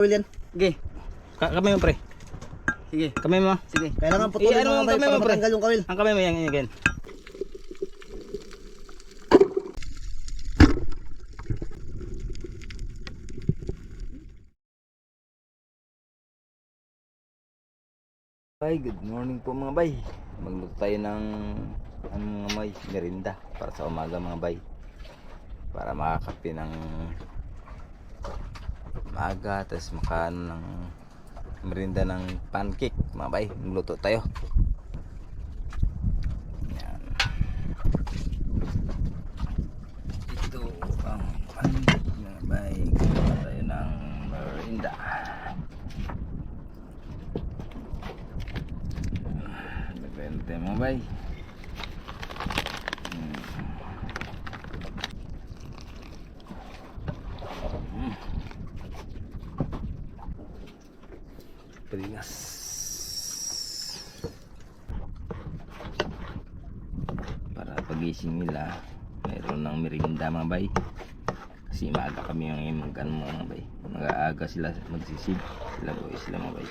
William. Sige. Ka kamay mo pre. Sige. Kamay mo. Sige. Kailangan putulin Eh, ano mo kamay para mo, pre? matanggal yung kawil. Ang kamay mo yan, yan, yan. Good morning po mga bay. Magluto tayo ng ano mga bay, merinda para sa umaga mga bay. Para makakape ng umaga, tapos makaano ng merinda ng pancake mga bay. Magluto tayo. Yan. Ito ang pancake mga bay. Gumawa tayo ng merinda. Depende mo bay. Hmm. Mga bay. Kasi maaga kami yung mag mga bay. Mag-aaga sila magsisig. Sila boy sila mga bay.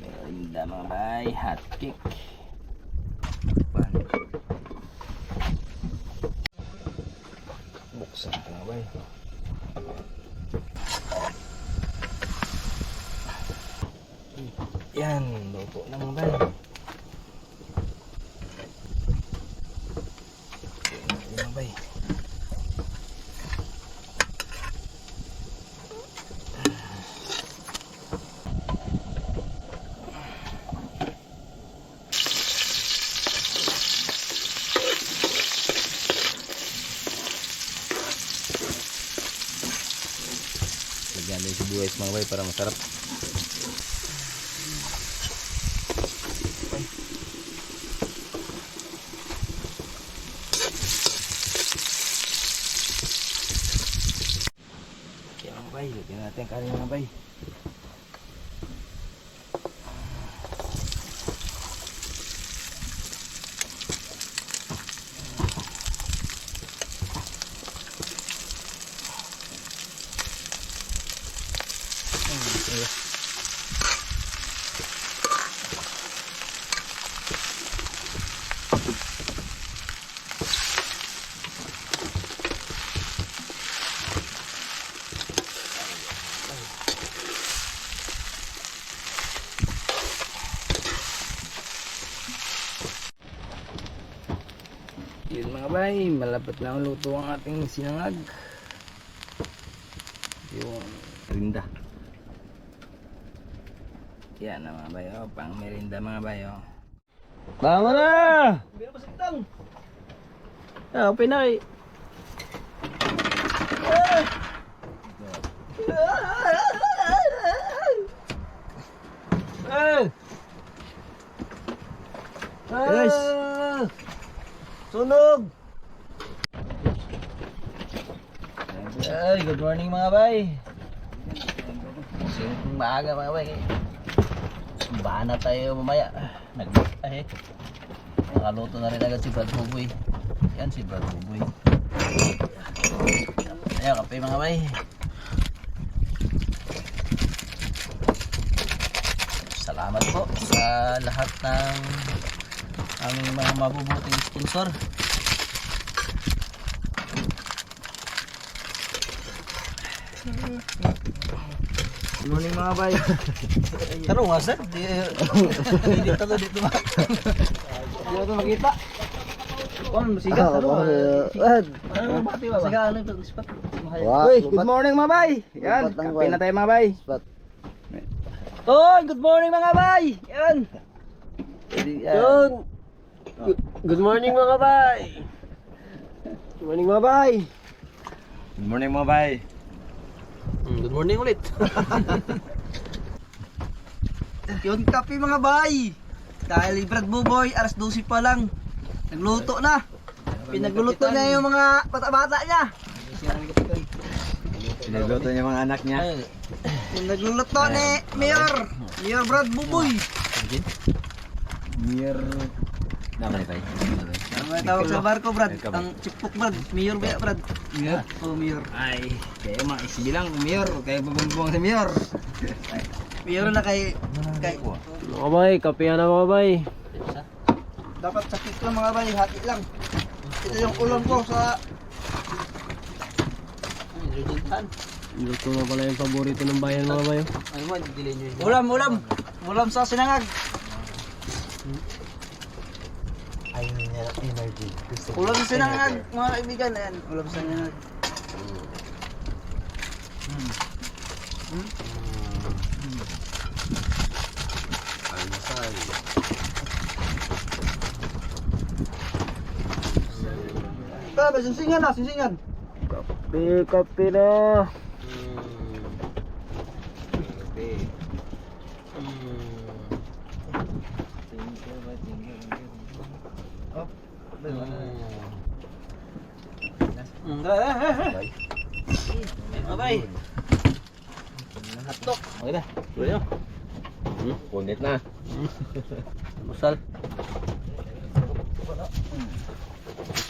Merinda mga bay, hot cake. Pan. Buksan ka mga bay. Yan, luto na mga bay. Lagyan din sibuyas mga bay para masarap. Kaya mga bay, lagyan natin ang kanin mga bay. Bay, malapit na ang luto ang ating sinangag. Yung merinda. Yan na mga bay, oh, pang merinda mga bay. Oh. Tama na! Ah, okay na eh. Ah! Guys! Sunog! Ay, good morning mga bay. Kasi maaga mga bay. Bahan na tayo mamaya. Nag ay. Nakaluto na rin agad si Brad Buboy. Yan si Brad Buboy. Ayan, kape mga bay. Salamat po sa lahat ng aming mga mabubuting sponsor. Good morning mga bay. Taro nga sir, di, di dito dito ba? Di ba ito makita? Kung masigat, Ah. Wad. Ano ba ba? Sige, ano yung spot? Uy, good morning mga bay. Yan, kape bay. na tayo mga bay. Spot. Toy, good morning mga bay! Yan! Yun. Good morning mga bay. Good morning mga bay. Good morning mga bay. Hmm, Good morning ulit. Yun kape mga bay. Dahil Brad Buboy, alas 12 pa lang. Nagluto na. Pinagluluto niya yung mga bata-bata niya. Pinagluto niya mga anak niya. Ay, Yung nagluluto ni Mayor. Mayor Brad Buboy. Mir. Naman ito. Ang may tawag sa barko, Brad. Ang chipok, Brad. Mayor ba, Brad? Mir. Oh, Mayor. Ay, kaya mga isbi lang, Mir. Kaya bubumbong sa Mir. Mayor na kay... kay Mga bay, kape na mga bay. dapat sakit lang mga bay, hati lang. Ito yung ulam ko sa... Luto na pala yung paborito ng bayan mga bay. Ay mo, dili nyo yun. Ulam, ulam. Ulam sa sinangag. Gusto Ulam sa sinangag, mga kaibigan. Ayan, ulam sa sinangag. Tara, sinsingan na, sinsingan. Kape, kape na. Bay. Hotdog. Okay na. Tuloy. Hmm, punit na. Musal.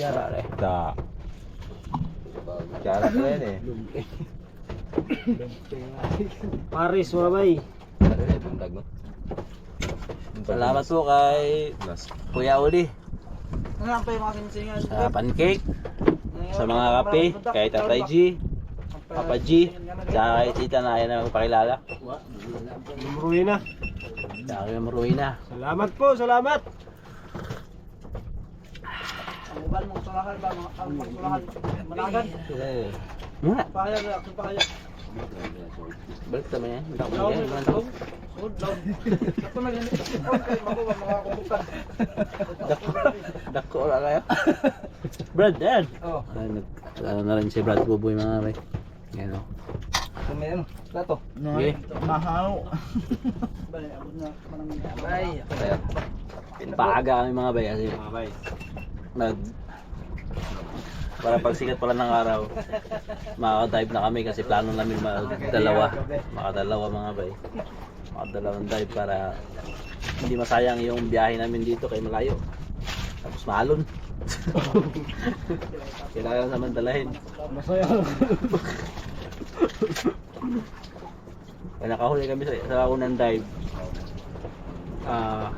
Tiara re. Da. Cara ko yan eh. Paris mga bay. Yan, bundag no? Salamat po kay Kuya Uli Ano pa yung mga sa pancake, sa mga kape, kay Tatay G, Papa G, tsaka kay Tita na ayaw na magpakilala. Lumuruin na. Tsaka kay Maruina. Salamat po, salamat. Ang uban mong sulahan ba? Mga ang pagsulahan. Managan. Nga. Pahayag, action pahayag. Balik naman yan. Hindi ako Laon, magyan. laon. Laon, laon. Ako na ganito. Okay, makuha mga kumbukan. Dako. Dako wala kayo. Brad, Dad. Oh. Ay, nag, ano na rin si Brad Buboy mga may. Yan o. Kung may ano, plato. Okay. Mahaw. Bale, abot na manang Ay, kaya. Paaga kami mga bay kasi Mga bay. nag para pagsikat pala ng araw makaka-dive na kami kasi plano namin makadalawa makadalawa mga bay makadalawang dive para hindi masayang yung biyahe namin dito kay malayo tapos maalon kailangan samantalahin Masaya. Kaya nakahuli kami sa, sa unang dive. Ah.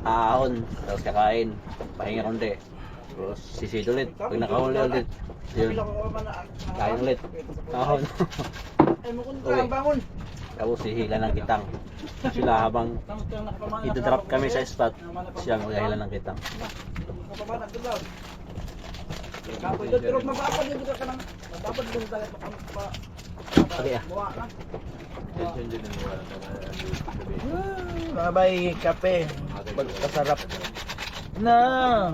aahon, tapos kakain, pahinga konti. Tapos sisid ulit. Pag nakahuli ulit, yun, kain ulit. Ahon. Ay, mo kung Uwi. bangon. tapos sihila ng kitang. Sila habang ito-drop kami sa spot, siya maghahila ng kitang. Kapoy doon, pero mabapad yung ka ng mabapad yung dagat pa. Sige ah. Buwa na. Mga bay, kape. Pagkasarap ng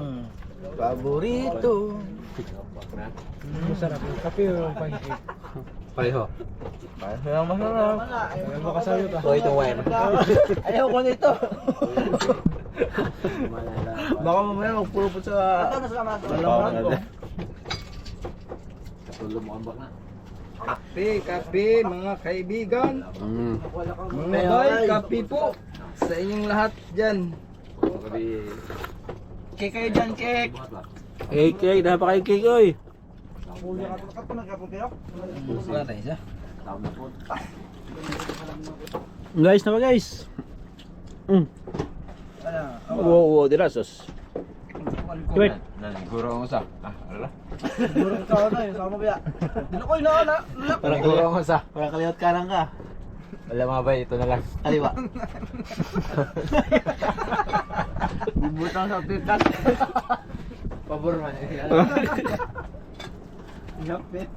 paborito. Masarap yung kape o pancake. Pareho. Parang masarap. Ayaw mo kasayo ka. So ito wire. Ayaw ko nito. Baka mamaya magpulupot sa Ito na sa mga malaman ko. Tulog mo ambak na. Kape, kape, mga kaibigan. Mm. Mga bay, kape po. Sa inyong lahat dyan. Kek kayo dyan, kek. Cake, cake, dapat kayo cake oy. Wala tayo siya. Guys na ba guys? Mm. Wow, wow, dira sos. Wait. Guro mo sa. Ah, wala. Siguro ka na sama kaya. Dino ko na, na, na. Parang Guro mo sa. Parang kaliwat kanan ka. Wala mga bay, ito na lang. Kaliwa. Bubutang sa pikas. Pabor man. Yapit.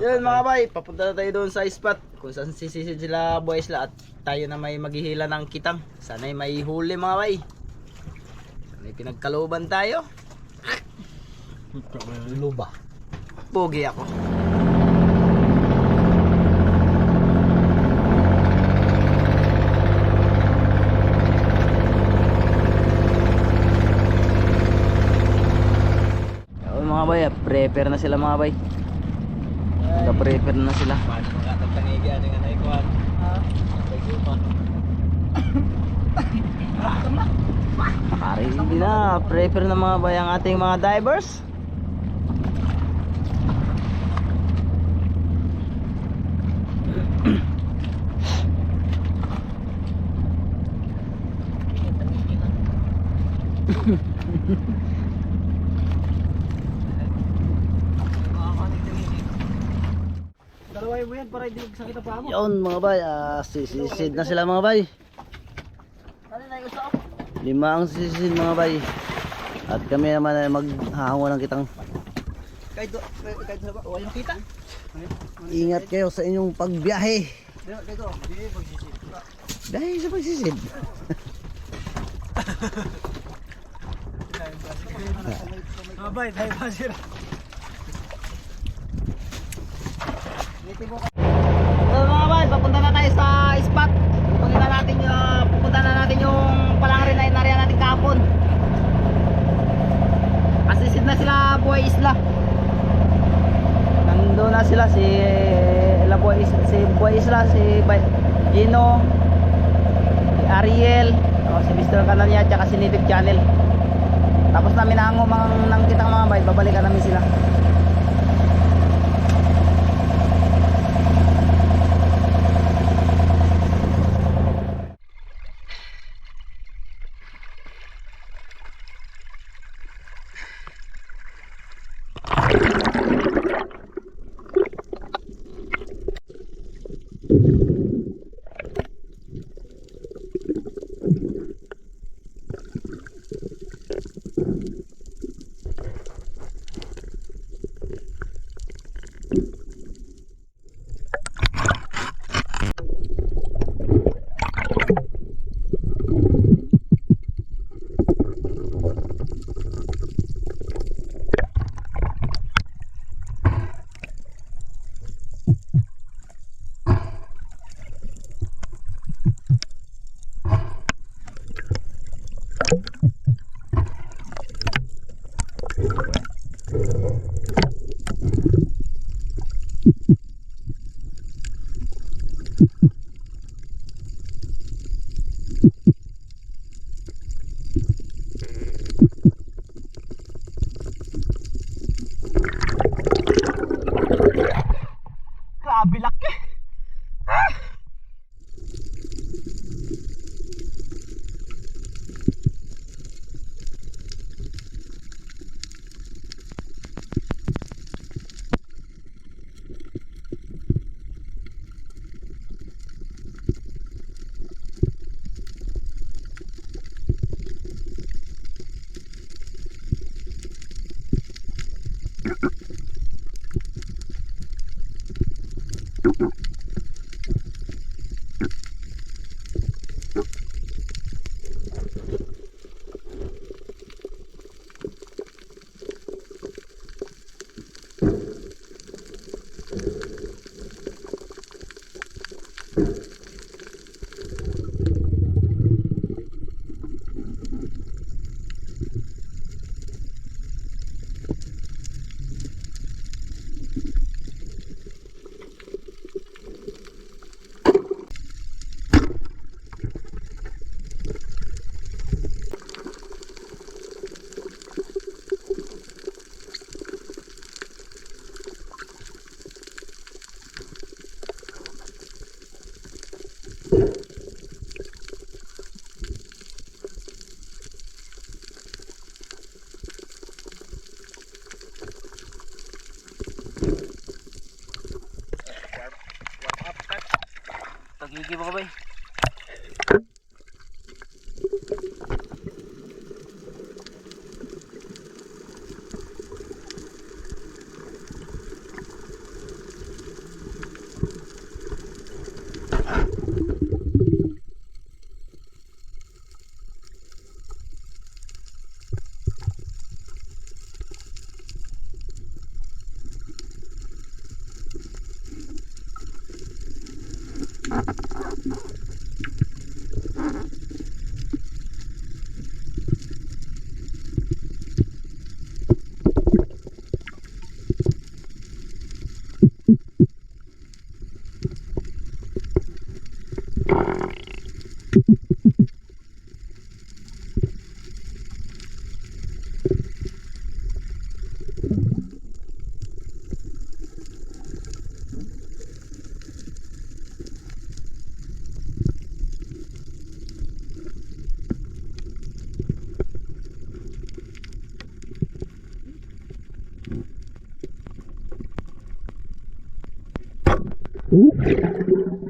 Yun mga bay, papunta na tayo doon sa spot kung saan sisisid sila boys la at tayo na may maghihila ng kitang. Sana'y may huli mga bay. May pinagkaluban tayo. Luba. Pogi ako. Naka-prepare na sila mga bay. Naka-prepare na sila. Naka-ready na. Prepare na mga bay ang ating mga divers. Dalawain mo yan para hindi sakit ang paa mo. Yun mga bay, ah, sisisid na sila mga bay. Lima ang sisisid mga bay. At kami naman ay maghahango ng kitang. Kahit kahit sa wala yung kita. Ingat kayo sa inyong pagbiyahe. Dahil sa pagsisid. Mabay, tayo pa sila. So mga bay, papunta na tayo sa spot. Pupunta na natin yung, pupunta na natin yung palangre na inarya natin kahapon. Asisid na sila Buhay Isla. Nando na sila si La Buhay Isla, si Buhay Isla, si Gino, si Ariel, o si Mr. Kananya, tsaka si Native Channel. Tapos namin nango mang nang kitang mga bay, babalikan namin sila. ooh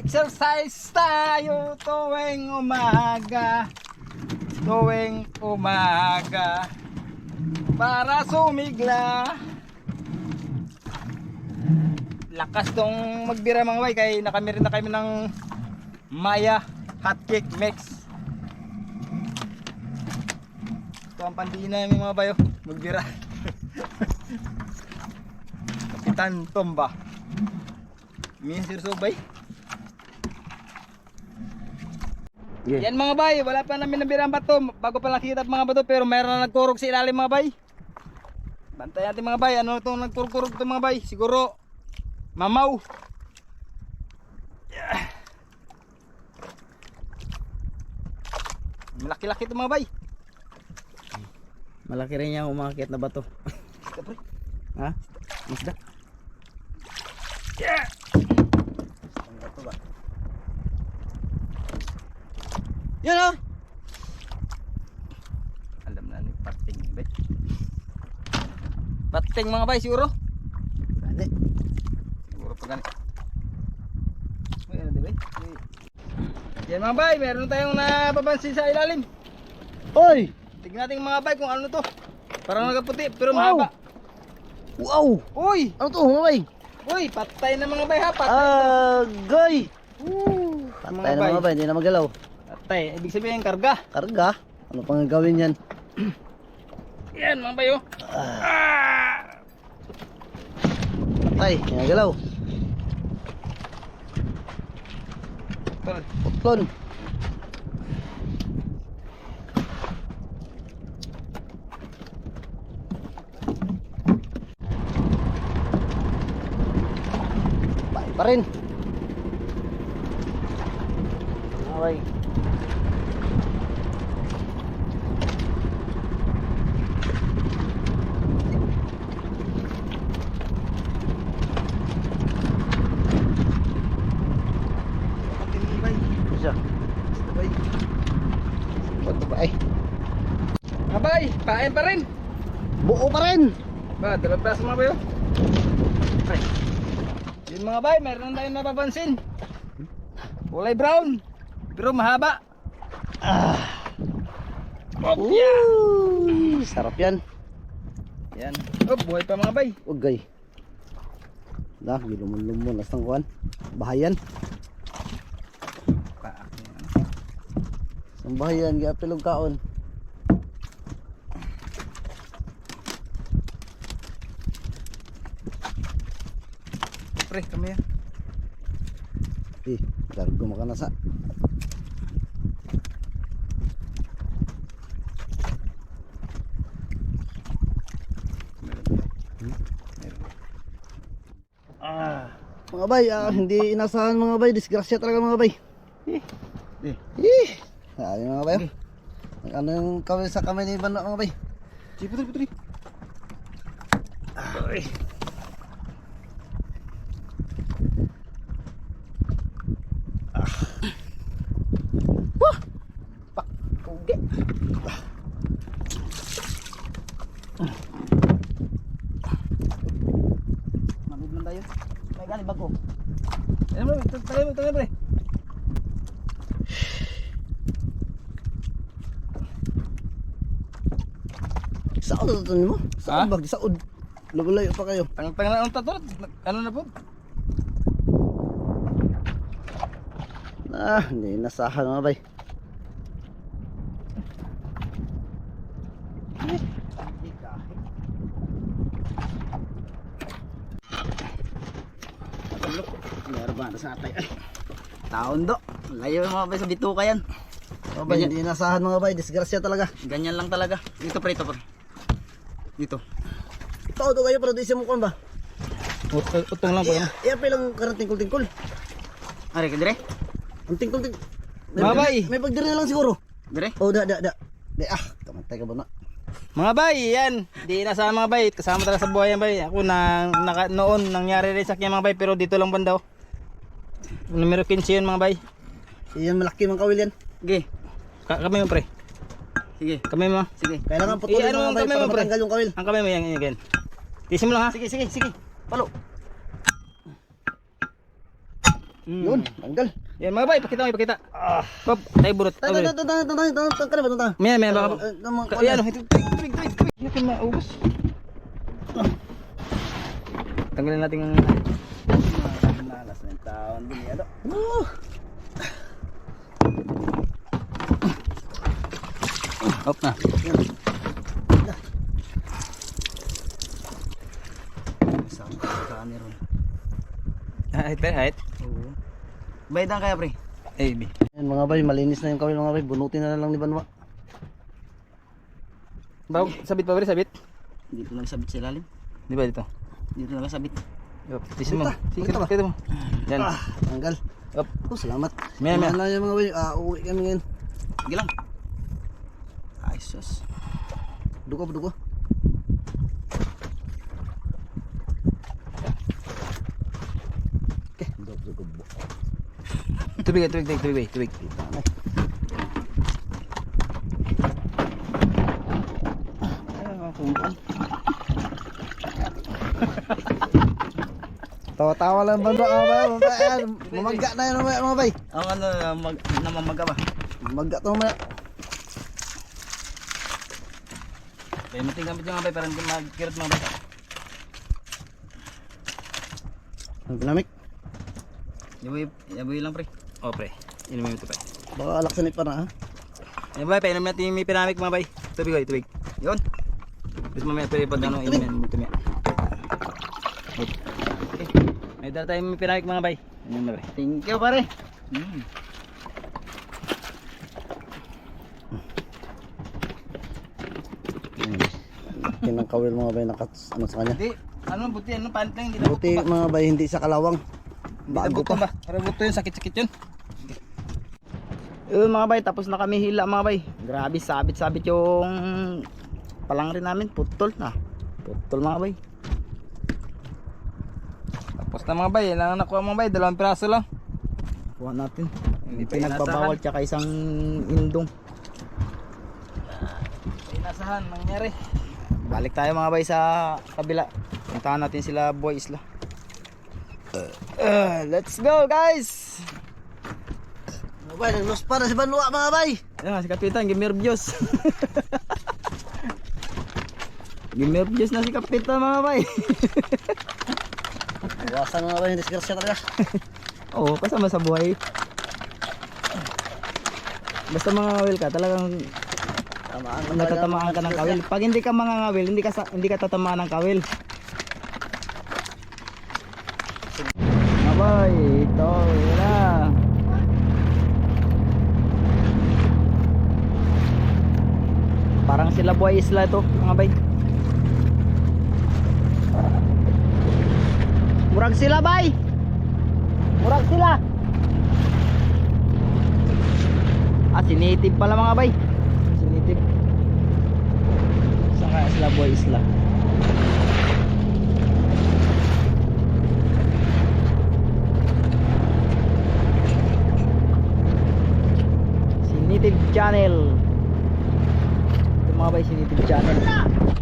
Mag-exercise tayo tuwing umaga. Tuwing umaga. Para sumigla. Lakas tong magbira mga bay Kaya nakamirin na kami ng Maya Hot Cake Mix. Ito ang pandina namin mga bayo. Magbira. Kapitan Tomba. Minsir Subay Yan mga bay, wala pa namin nabirang bato bago pa nakita mga bato pero mayroon na nagkurog sa ilalim mga bay. Bantay natin mga bay, ano itong nagkurog-kurog ito mga bay? Siguro mamaw. Yeah. Malaki-laki ito mga bay. Malaki rin yung umakit na bato. Ha? Isda. Yeah. Isda bato ba? Yan oh. Alam na ni pating bay. Pating mga bay siguro. Gani. Siguro pa gani. Uy, ano di bay? Yan mga bay, meron tayong napapansin sa ilalim. Oy! Tignan natin mga bay kung ano to. Parang nagaputi pero Wow. mahaba. Wow! Uy! Ano to mga bay? Uy, patay na mga bay ha, patay. Ah, goy! Woo. Patay na mga bay, hindi na magalaw. Patay, ibig sabihin karga. Karga? Ano pang gawin yan? Yan mga bay oh. Ah. Patay, hindi na galaw. Tol. Putlon. Patay pa rin. Okay. Patay mga bay. Siya. Basta bay. Pag ba ay? Mga pain pa rin. Buo pa rin. Ba, dalawang braso mga bay oh. Ay. Yun mga bay, meron tayong napapansin. Kulay brown. Pero mahaba. Ah. Woo! Sarap yan. Yan. Oh, buhay pa mga bay. Ugay. Dah, gilumon-lumon. Lastang kuhan. Bahayan. Na. Ang bahayan, giapilog kaon. Pre, kami yan. Eh, gargo mo ka na sa. Ah. Mga bay, ah, hindi inasahan mga bay. Disgrasya talaga mga bay. Eh. Eh, ay mga bay. Ano yung kawin sa kamay ni Iban mga bay? Putri, putri. Ay. Na ito mo? Saan ba? Saod. Lagulayo pa kayo. Ang pangalan ng tatot, ano na po? Ah, hindi nasahan mga bay. Meron ba sa atay? Ay. Taon do. Layo mga bay sa bituka yan. Mga bay, hindi nasahan mga bay. Disgrasya talaga. Ganyan lang talaga. Dito pre, ito pre. Dito. Ito, ito kayo pero di siya mukhang ba? Utong lang po yan. Iya pa lang karang tingkol-tingkol. Are ka dire? Ang tingkol-tingkol. Mga bay. May pagdiri na lang siguro. Dire? Oh, da, da, da. Di, ah, kamantay ka ba na? Mga bay, yan. Di na sa mga bay. Kasama talaga sa buhay yan bay. Ako na naka, noon nangyari rin sa akin mga bay pero dito lang banda oh. Numero 15 yun mga bay. Iyan malaki mga kawil yan. Sige. Ka kami mo pre. Sige. Kamay mo. Sige. Kailangan putulin eh, ano ang kamay mo, pre. yung kawil. Ang kamay mo yan, yan, yan. Tisim mo lang ha. Sige, sige, sige. Palo. Mm. Yun, tanggal. Yan, mga bay, pakita mo, pakita. Ah. Pop, tayo burot. Tanggal, tanggal, tanggal, tanggal, tanggal, tanggal, tanggal, tanggal. Mayan, mayan, baka. Kaya ano, ito, tubig, tubig, tubig. Hindi ka maubos. Tanggalin natin ah, ang... Malas na yung taon, binyado. Woo! Op na. Isang ron. Height, pre, height. Oo. Baydan kaya pre. A, B. Yan mga bay, malinis na yung kawil mga bay. Bunutin na lang ni Banwa. Bago, sabit pa, pre, sabit. Dito lang sabit sa ilalim. Di ba dito? Dito lang sabit. Op, tisin mo. Kita, Sige, kita mo. Yan. Ah, tanggal. Op. Oh, salamat. Maya, maya. Ano yung mga bay, ah, uwi kami ngayon. Sige lang. Ay, sus. Dugo, dugo. Okay, dugo, dugo. Tubig, tubig, tubig, tubig, tubig. Tawa-tawa lang ayan. Mamagga na yan mga bay. Ang ano, mag, namamaga ba? Mamagga to mamaya. Kaya mating gamit yung mga bay para hindi magkirot mga bay. Ang pinamik. Yaboy, yaboy lang pre. O, pre. Inumin mo ito, pre. Baka alaksanit pa na ha. Ayan, bay, painom natin yung may pinamik mga bay. Tubig, oy, tubig. Yun. Tapos mamaya, pre, pag ano, inumin mo ito mamaya. Op. Okay. May dala tayong may pinamik mga bay. Ano na, pre? Thank you pare. Hmm. Kinang kawil mga bay nakat ano sa kanya. Hindi. Ano, buti, ano, panit lang, hindi na Buti mga bay hindi sa kalawang. Bago pa. ba? Para buto yun, sakit-sakit yun. Yun mga bay, tapos na kami hila mga bay. Grabe, sabit-sabit yung palang rin namin. Putol na. Putol mga bay. Tapos na mga bay, yan lang ang nakuha mga bay, dalawang piraso lang. Kuha natin. Hindi Pinagbabawal tsaka isang indong. Inasahan, nangyari. Balik tayo mga bay sa kabila. Puntahan natin sila Boy Isla. Uh, let's go guys! Mga bay, naglos pa na si Banwa mga bay. Ayan, si Kapitan, gimerbyos. gimerbyos na si Kapitan mga bay. Iwasan mga bay, hindi disgrasya talaga. Oo, kasama sa buhay. Basta mga ngawil ka, talagang Tamaan ka natatamaan ka ng kawil. Pag hindi ka mga ngawil, hindi ka, sa- hindi ka tatamaan ng kawil. Abay, ito, na. Parang sila buhay isla ito, mga bay. Murag sila, bay! Murag sila! Ah, sinitib pala mga bay. sa Slavoy Isla si Native Channel. Ito mga si Native Channel.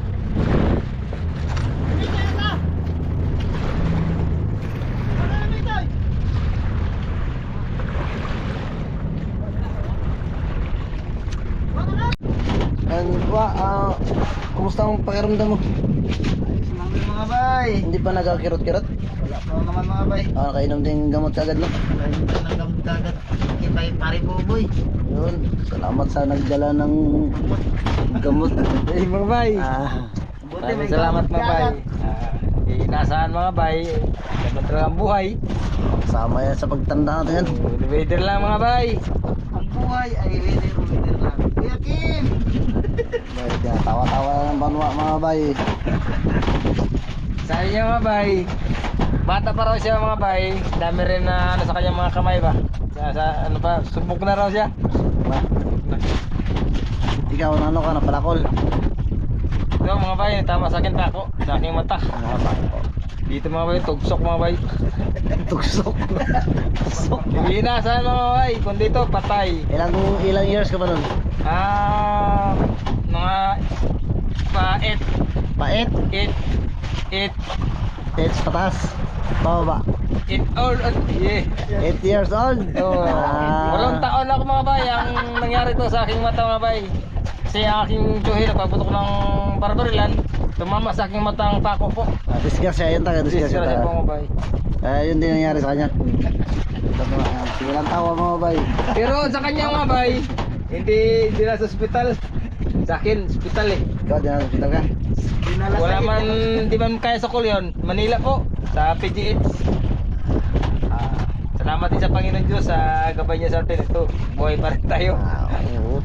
Pakiramdam mo? Ayos lang din mga bay. Hindi pa nagkakirot-kirot? Wala pa naman mga bay. Ah, kainom din gamot agad, no? Wala yung tanggap dagat. Kay bay pare buboy. Yun, salamat sa nagdala ng gamot. Eh mga bay. ah, Buti may salamat gamot mga bay. Ah, nasaan mga bay? Ganun talaga ang buhay. sama yan sa pagtanda natin yan. Elevator lang mga bay. Ang buhay ay winner winner lang. Kuya Kim! Bay, tawa-tawa ng banwa mga bay. Sabi niya mga bay. Bata pa raw siya mga bay. Dami rin na ano sa kanyang mga kamay ba. Sa, sa ano pa, subok na raw siya. Ba, ikaw ano ka na palakol? Ito mga bay, tama sa akin pa ako. Sa aking mata. Dito mga bay, tugsok mga bay. Tugsok. Tugsok. Hindi na saan mga bay, kung dito patay. Ilang ilang years ka ba nun? Ah, mga pa 8 Pait? 8 8 Pets pataas? Pababa? 8 old uh, yeah. 8 years old? Oh, Ah. walang taon ako mga bay ang nangyari to sa aking mata mga bay. Kasi ang aking tuhi nagpaputok ng barbarilan, tumama sa aking mata ang pako po. Ah, disgrasya yun taga, disgrasya Disgrasya po mga bay. Ah, yun din nangyari sa kanya. Ah, Sige lang tawa mga bay. Pero sa kanya mga bay, hindi hindi na sa ospital. Sa akin, ospital eh. Ikaw, di na hospital ka? Wala man, di man kaya sa Kulyon. Manila po, sa PGH. Ah, salamat din sa Panginoon Diyos sa gabay niya sa atin. Ito, buhay pa rin tayo. Ah, oo.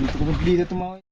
Dito ko dito tumawa.